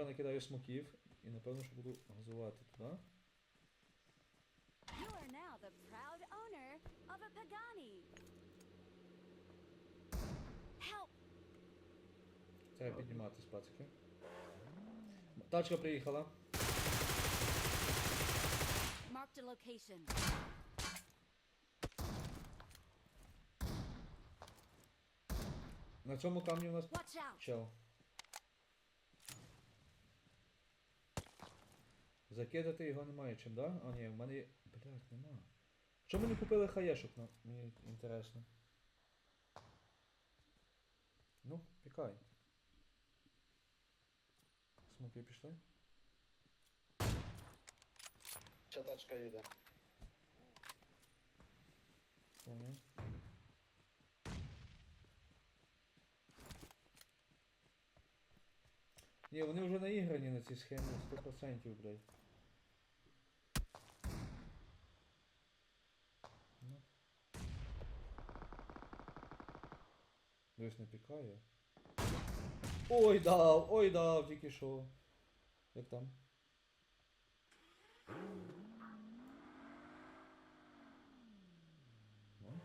вже накидаю смоків і напевно, що буду газувати туди. You are now the proud owner of a Pagani. Help! Треба підніматись, пацики. Тачка приїхала. Marked a location. На цьому камні у нас Watch out! чел. Закидати його немає чим, да? А ні, в мене є. Блять, нема. Чому ми не купили хаєшок? Ну, мені інтересно. Ну, пікай. Смоки пішли. Ще тачка їде. Понял. Ні, вони вже наіграні на цій схемі 100%, блядь. Дивись, не пікає. Ой, дав, ой, дав, тільки що. Як там? Ну.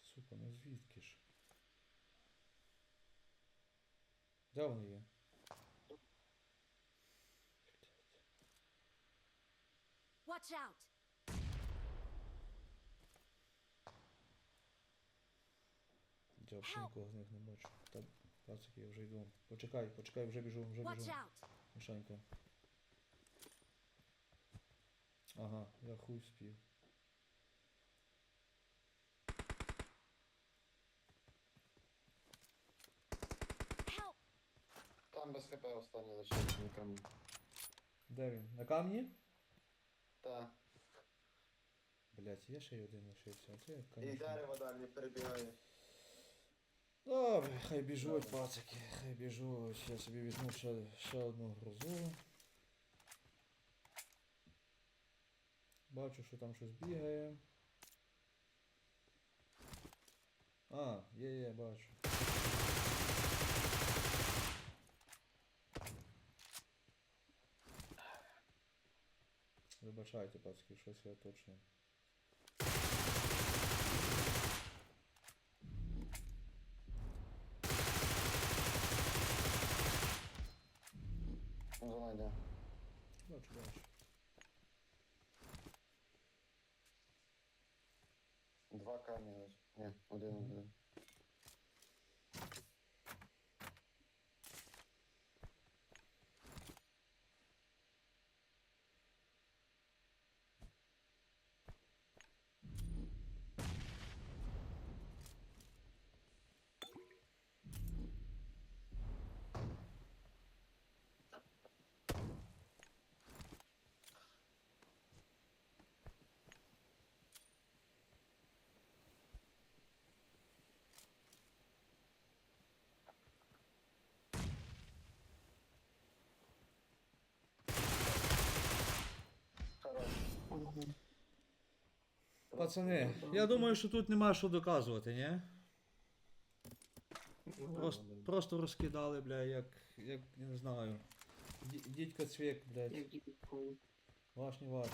Сука, ну звідки ж? Де вони є? Watch out! Я взагалі нікого з них не бачу. Та пацики, я вже йду. Почекай, почекай, вже біжу, вже Watch біжу. out! Ага, я хуй спів. Там без хп останній лишився нікому. Де він? На камні? Та. Блять, є ще й один лишився. а Це, І конечно. дерево далі перебігає. Добре, хай біжуть, пацики, хай біжуть. Я собі візьму ще, ще одну грозу. Бачу, що там щось бігає. А, є, є, бачу. Вибачайте, пацики, щось я точно. Зона йде. Бачу, бачу. Два лише. Ні, один один. Пацани, я думаю, що тут нема що доказувати, ні? Просто, просто розкидали, бля, як, як, я не знаю. Дідько цвік, блядь. Ваш не ваш.